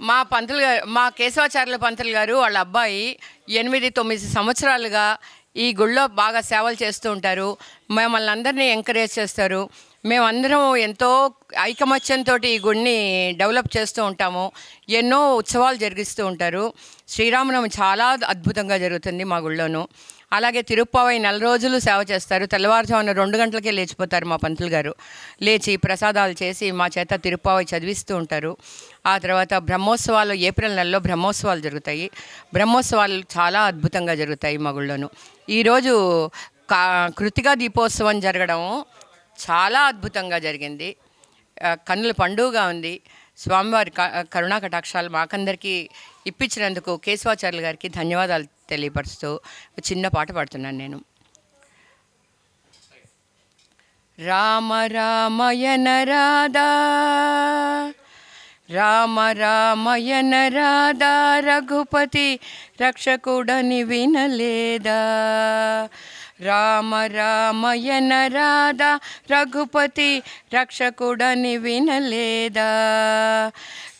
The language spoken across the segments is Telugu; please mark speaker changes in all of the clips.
Speaker 1: మా పంతులు గారు మా కేశవాచార్యుల పంతులు గారు వాళ్ళ అబ్బాయి ఎనిమిది తొమ్మిది సంవత్సరాలుగా ఈ గుళ్ళో బాగా సేవలు చేస్తూ ఉంటారు. మమ్మల్ని అందరినీ ఎంకరేజ్ చేస్తారు. మేమందరం ఎంతో ఐకమత్యంతో ఈ గుడిని డెవలప్ చేస్తూ ఉంటాము. ఎన్నో ఉత్సవాలు జరిగిస్తూ ఉంటారు. శ్రీరామనవమి చాలా అద్భుతంగా జరుగుతుంది మా గుళ్ళోను. అలాగే తిరుప్పావై నెల రోజులు సేవ చేస్తారు. తెల్లవారుజామున రెండు గంటలకే లేచిపోతారు మా పంతులు గారు. లేచి ప్రసాదాలు చేసి మా చేత తిరుప్పావై చదివిస్తూ ఉంటారు. ఆ తర్వాత బ్రహ్మోత్సవాలు ఏప్రిల్ నెలలో బ్రహ్మోత్సవాలు జరుగుతాయి. బ్రహ్మోత్సవాలు చాలా అద్భుతంగా జరుగుతాయి మా గుళ్ళోను. ఈరోజు కా కృతిగా దీపోత్సవం జరగడం చాలా అద్భుతంగా జరిగింది. కన్నుల పండుగగా ఉంది. స్వామివారి కరుణా కటాక్షాలు మాకందరికీ ఇప్పించినందుకు కేశవాచార్యులు గారికి ధన్యవాదాలు తెలియపరుస్తూ చిన్న పాట పాడుతున్నాను నేను. రామ రామయన రాధా రామ రామయన రాధా రఘుపతి రక్షకుడని వినలేదా? రామ రామయన రాధా రఘుపతి రక్షకుడని వినలేదా?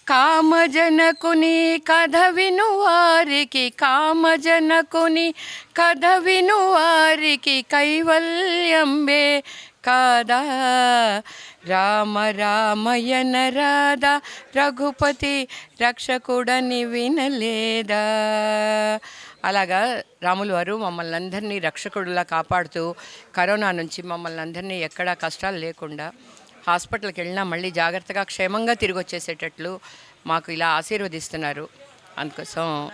Speaker 1: కామజనకుని కథ విను వారికి కామజనకుని కథ విను వారికి కైవల్యంబే కాదా? రామ రామయన రాధా రఘుపతి రక్షకుడని వినలేదా? అలాగా రాములు వారు మమ్మల్ని అందరినీ రక్షకుడులా కాపాడుతూ కరోనా నుంచి మమ్మల్ని అందరినీ ఎక్కడా కష్టాలు లేకుండా హాస్పిటల్కి వెళ్ళినా మళ్ళీ జాగ్రత్తగా క్షేమంగా తిరిగి వచ్చేసేటట్లు మాకు ఇలా ఆశీర్వదిస్తున్నారు. అందుకోసం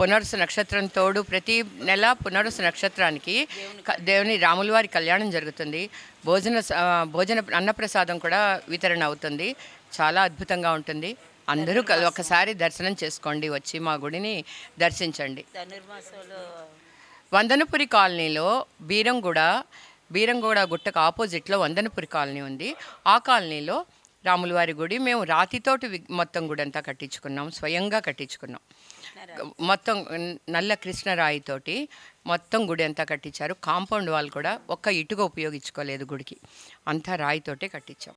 Speaker 1: పునరుసు నక్షత్రం తోడు ప్రతి నెల పునరుసు నక్షత్రానికి దేవుని రాముల వారి కళ్యాణం జరుగుతుంది. భోజన భోజన అన్నప్రసాదం కూడా వితరణ అవుతుంది. చాలా అద్భుతంగా ఉంటుంది. అందరూ కల్- ఒకసారి దర్శనం చేసుకోండి వచ్చి మా గుడిని దర్శించండి. వందనపురి కాలనీలో బీరంగూడ బీరంగూడ గుట్టకు ఆపోజిట్లో వందనపురి కాలనీ ఉంది. ఆ కాలనీలో రాములవారి గుడి మేము రాతితోటి మొత్తం గుడి అంతా కట్టించుకున్నాం స్వయంగా కట్టించుకున్నాం. మొత్తం నల్ల కృష్ణరాయితోటి మొత్తం గుడి అంతా కట్టించారు. కాంపౌండ్ వాళ్ళు కూడా ఒక్క ఇటుక ఉపయోగించుకోలేదు గుడికి. అంతా రాయితోటే కట్టించాం.